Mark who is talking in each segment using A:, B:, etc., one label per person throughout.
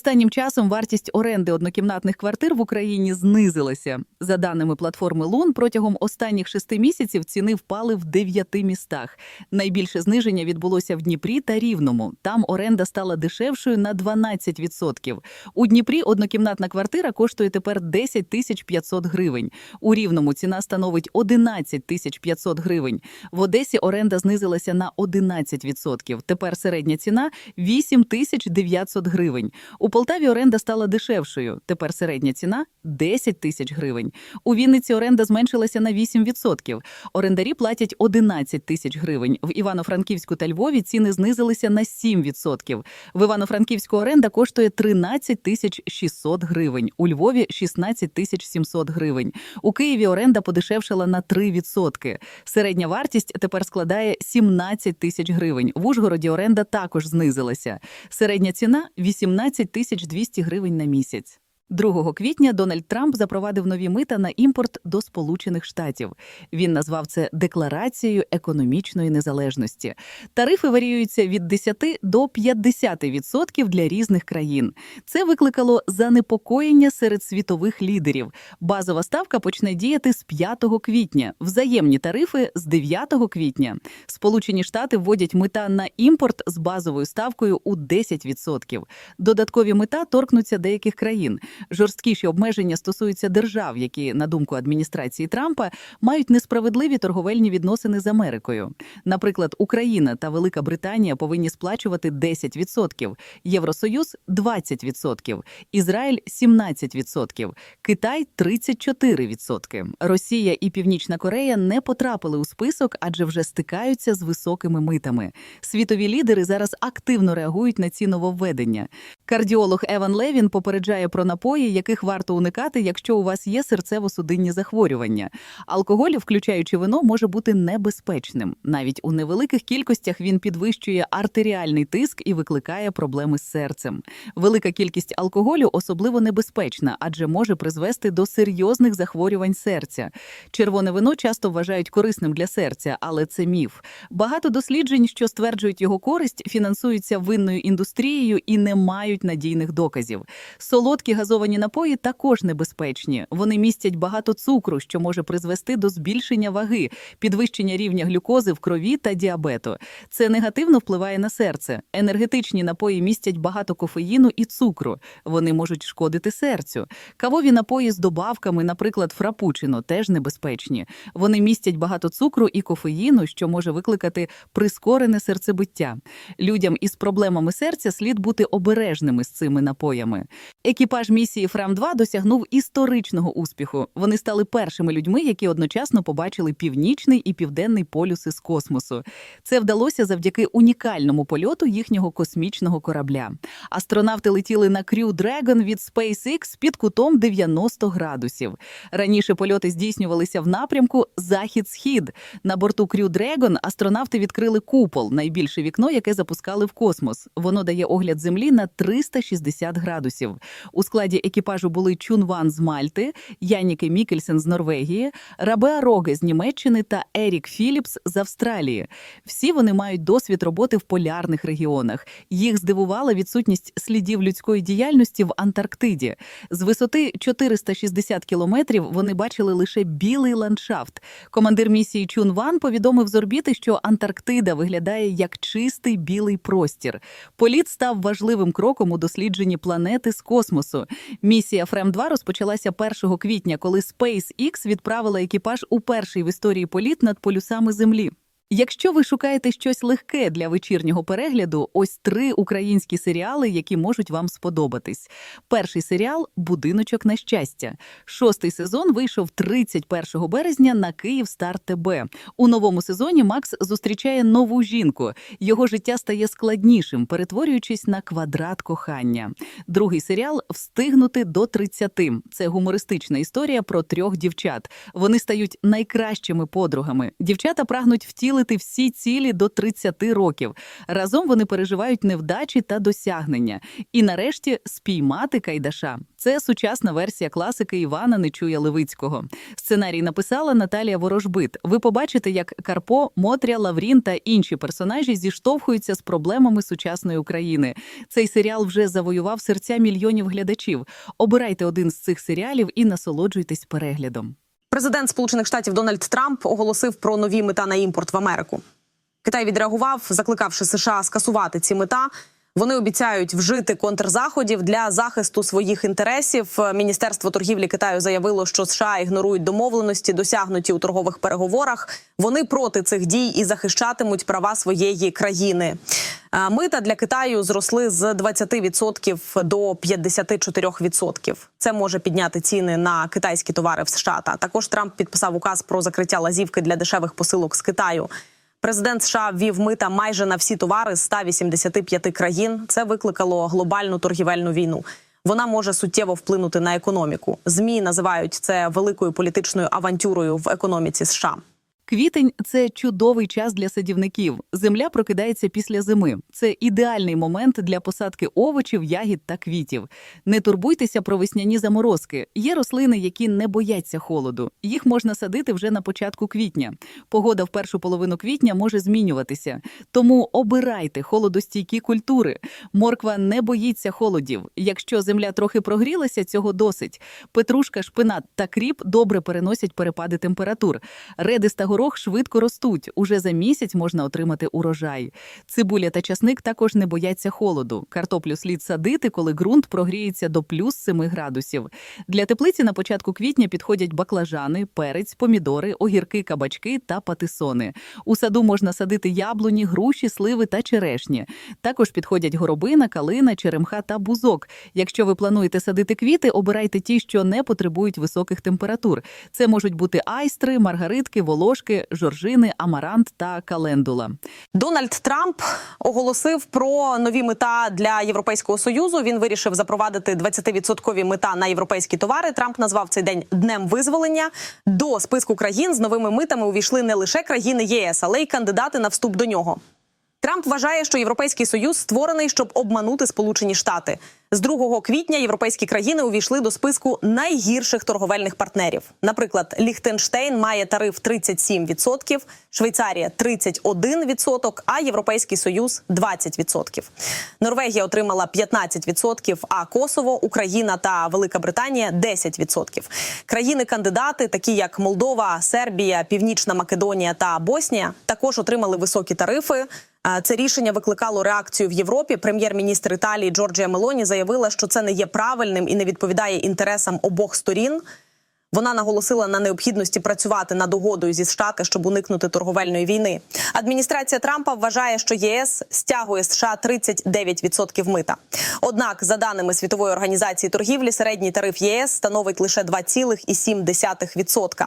A: Останнім часом вартість оренди однокімнатних квартир в Україні знизилася. За даними платформи Лун, протягом останніх шести місяців ціни впали в дев'яти містах. Найбільше зниження відбулося в Дніпрі та Рівному. Там оренда стала дешевшою на 12%. У Дніпрі однокімнатна квартира коштує тепер 10 тисяч 500 гривень. У Рівному ціна становить 11 тисяч 500 гривень. В Одесі оренда знизилася на 11%. Тепер середня ціна 8 тисяч 900 гривень. У Полтаві оренда стала дешевшою. Тепер середня ціна 10 тисяч гривень. У Вінниці оренда зменшилася на 8%. Орендарі платять 11 тисяч гривень. В Івано-Франківську та Львові ціни знизилися на 7%. В Івано-Франківську оренда коштує 13 тисяч 600 гривень. У Львові 16 тисяч 700 гривень. У Києві оренда подешевшала на 3%. Середня вартість тепер складає 17 тисяч гривень. В Ужгороді оренда також знизилася. Середня ціна 18 тисяч 200 гривень на місяць. 2 квітня Дональд Трамп запровадив нові мита на імпорт до Сполучених Штатів. Він назвав це декларацією економічної незалежності. Тарифи варіюються від 10 до 50% для різних країн. Це викликало занепокоєння серед світових лідерів. Базова ставка почне діяти з 5 квітня, взаємні тарифи з 9 квітня. Сполучені Штати вводять мита на імпорт з базовою ставкою у 10%. Додаткові мита торкнуться деяких країн. Жорсткіші обмеження стосуються держав, які, на думку адміністрації Трампа, мають несправедливі торговельні відносини з Америкою. Наприклад, Україна та Велика Британія повинні сплачувати 10%, Євросоюз 20%, Ізраїль 17%, Китай 34%. Росія і Північна Корея не потрапили у список, адже вже стикаються з високими митами. Світові лідери зараз активно реагують на ці нововведення. Кардіолог Еван Левін попереджає про напої, яких варто уникати, якщо у вас є серцево-судинні захворювання. Алкоголь, включаючи вино, може бути небезпечним. Навіть у невеликих кількостях він підвищує артеріальний тиск і викликає проблеми з серцем. Велика кількість алкоголю особливо небезпечна, адже може призвести до серйозних захворювань серця. Червоне вино часто вважають корисним для серця, але це міф. Багато досліджень, що стверджують його користь, фінансуються винною індустрією і не мають надійних доказів. Солодкі газовані напої також небезпечні. Вони містять багато цукру, що може призвести до збільшення ваги, підвищення рівня глюкози в крові та діабету. Це негативно впливає на серце. Енергетичні напої містять багато кофеїну і цукру. Вони можуть шкодити серцю. Кавові напої з добавками, наприклад, фрапучино, теж небезпечні. Вони містять багато цукру і кофеїну, що може викликати прискорене серцебиття. Людям із проблемами серця слід бути обережними з цими напоями. Екіпаж місії Фрам 2 досягнув історичного успіху. Вони стали першими людьми, які одночасно побачили північний і південний полюси з космосу. Це вдалося завдяки унікальному польоту їхнього космічного корабля. Астронавти летіли на Crew Dragon від SpaceX під кутом 90 градусів. Раніше польоти здійснювалися в напрямку захід-схід. На борту Crew Dragon астронавти відкрили купол, найбільше вікно, яке запускали в космос. Воно дає огляд Землі на 360 градусів. У складі екіпажу були Чун Ван з Мальти, Яніке Мікельсен з Норвегії, Рабеа Роге з Німеччини та Ерік Філіпс з Австралії. Всі вони мають досвід роботи в полярних регіонах. Їх здивувала відсутність слідів людської діяльності в Антарктиді. З висоти 460 кілометрів вони бачили лише білий ландшафт. Командир місії Чун Ван повідомив з орбіти, що Антарктида виглядає як чистий білий простір. Політ став важливим кроком у дослідженні планети з космосу. Місія Фрем 2 розпочалася 1 квітня, коли SpaceX відправила екіпаж у перший в історії політ над полюсами Землі. Якщо ви шукаєте щось легке для вечірнього перегляду, ось три українські серіали, які можуть вам сподобатись. Перший серіал Будиночок на щастя. Шостий сезон вийшов 31 березня на Київ Стар ТБ. У новому сезоні Макс зустрічає нову жінку. Його життя стає складнішим, перетворюючись на квадрат кохання. Другий серіал Встигнути до 30. Це гумористична історія про трьох дівчат. Вони стають найкращими подругами. Дівчата прагнуть втілити втілити всі цілі до 30 років. Разом вони переживають невдачі та досягнення. І нарешті спіймати Кайдаша. Це сучасна версія класики Івана Нечуя Левицького. Сценарій написала Наталія Ворожбит. Ви побачите, як Карпо, Мотря, Лаврін та інші персонажі зіштовхуються з проблемами сучасної України. Цей серіал вже завоював серця мільйонів глядачів. Обирайте один з цих серіалів і насолоджуйтесь переглядом.
B: Президент Сполучених Штатів Дональд Трамп оголосив про нові мета на імпорт в Америку. Китай відреагував, закликавши США скасувати ці мета. Вони обіцяють вжити контрзаходів для захисту своїх інтересів. Міністерство торгівлі Китаю заявило, що США ігнорують домовленості, досягнуті у торгових переговорах. Вони проти цих дій і захищатимуть права своєї країни. Е, Мита для Китаю зросли з 20% до 54%. Це може підняти ціни на китайські товари в США. Також Трамп підписав указ про закриття лазівки для дешевих посилок з Китаю. Президент США ввів мита майже на всі товари з 185 країн. Це викликало глобальну торгівельну війну. Вона може суттєво вплинути на економіку. Змі називають це великою політичною авантюрою в економіці США.
A: Квітень це чудовий час для садівників. Земля прокидається після зими. Це ідеальний момент для посадки овочів, ягід та квітів. Не турбуйтеся про весняні заморозки. Є рослини, які не бояться холоду. Їх можна садити вже на початку квітня. Погода в першу половину квітня може змінюватися. Тому обирайте холодостійкі культури. Морква не боїться холодів. Якщо земля трохи прогрілася, цього досить. Петрушка, шпинат та кріп добре переносять перепади температур. Редис та горох швидко ростуть. Уже за місяць можна отримати урожай. Цибуля та часник також не бояться холоду. Картоплю слід садити, коли ґрунт прогріється до плюс 7 градусів. Для теплиці на початку квітня підходять баклажани, перець, помідори, огірки, кабачки та патисони. У саду можна садити яблуні, груші, сливи та черешні. Також підходять горобина, калина, черемха та бузок. Якщо ви плануєте садити квіти, обирайте ті, що не потребують високих температур. Це можуть бути айстри, маргаритки, волошки, жоржини, амарант та календула.
B: Дональд Трамп оголосив про нові мета для Європейського союзу. Він вирішив запровадити 20% мета на європейські товари. Трамп назвав цей день днем визволення. До списку країн з новими митами увійшли не лише країни ЄС, але й кандидати на вступ до нього. Трамп вважає, що Європейський союз створений, щоб обманути Сполучені Штати. З 2 квітня європейські країни увійшли до списку найгірших торговельних партнерів. Наприклад, Ліхтенштейн має тариф 37%, Швейцарія 31%, а Європейський Союз 20%. Норвегія отримала 15%, а Косово, Україна та Велика Британія 10%. Країни-кандидати, такі як Молдова, Сербія, Північна Македонія та Боснія, також отримали високі тарифи. Це рішення викликало реакцію в Європі. Прем'єр-міністр Італії Джорджія Мелоні заявила, що це не є правильним і не відповідає інтересам обох сторін. Вона наголосила на необхідності працювати над угодою зі штати, щоб уникнути торговельної війни. Адміністрація Трампа вважає, що єС стягує США 39% мита. Однак, за даними світової організації торгівлі, середній тариф ЄС становить лише 2,7%.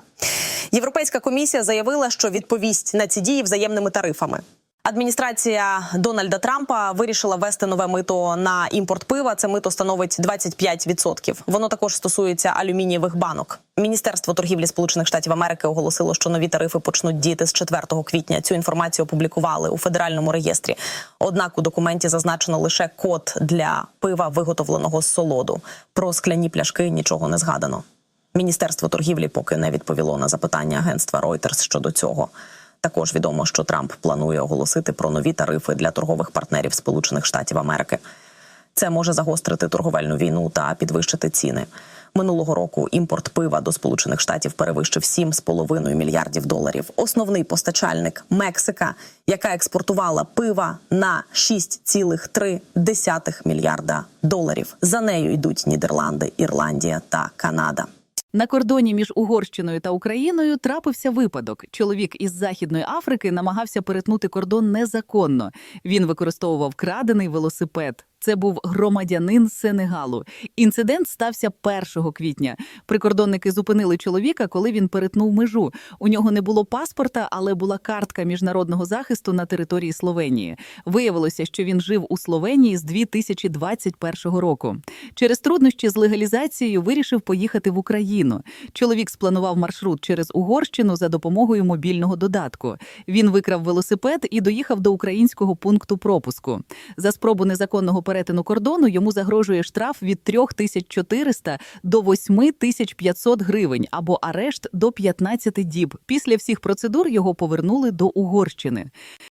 B: Європейська комісія заявила, що відповість на ці дії взаємними тарифами. Адміністрація Дональда Трампа вирішила ввести нове мито на імпорт пива. Це мито становить 25%. Воно також стосується алюмінієвих банок. Міністерство торгівлі Сполучених Штатів Америки оголосило, що нові тарифи почнуть діяти з 4 квітня. Цю інформацію опублікували у федеральному реєстрі. Однак у документі зазначено лише код для пива, виготовленого з солоду. Про скляні пляшки нічого не згадано. Міністерство торгівлі поки не відповіло на запитання агентства Reuters щодо цього. Також відомо, що Трамп планує оголосити про нові тарифи для торгових партнерів Сполучених Штатів Америки. Це може загострити торговельну війну та підвищити ціни. Минулого року імпорт пива до Сполучених Штатів перевищив 7,5 мільярдів доларів. Основний постачальник Мексика, яка експортувала пива на 6,3 мільярда доларів. За нею йдуть Нідерланди, Ірландія та Канада.
A: На кордоні між Угорщиною та Україною трапився випадок. Чоловік із Західної Африки намагався перетнути кордон незаконно. Він використовував крадений велосипед. Це був громадянин Сенегалу. Інцидент стався 1 квітня. Прикордонники зупинили чоловіка, коли він перетнув межу. У нього не було паспорта, але була картка міжнародного захисту на території Словенії. Виявилося, що він жив у Словенії з 2021 року. Через труднощі з легалізацією вирішив поїхати в Україну. Чоловік спланував маршрут через Угорщину за допомогою мобільного додатку. Він викрав велосипед і доїхав до українського пункту пропуску. За спробу незаконного перетину кордону йому загрожує штраф від 3400 до 8500 гривень або арешт до 15 діб. Після всіх процедур його повернули до Угорщини.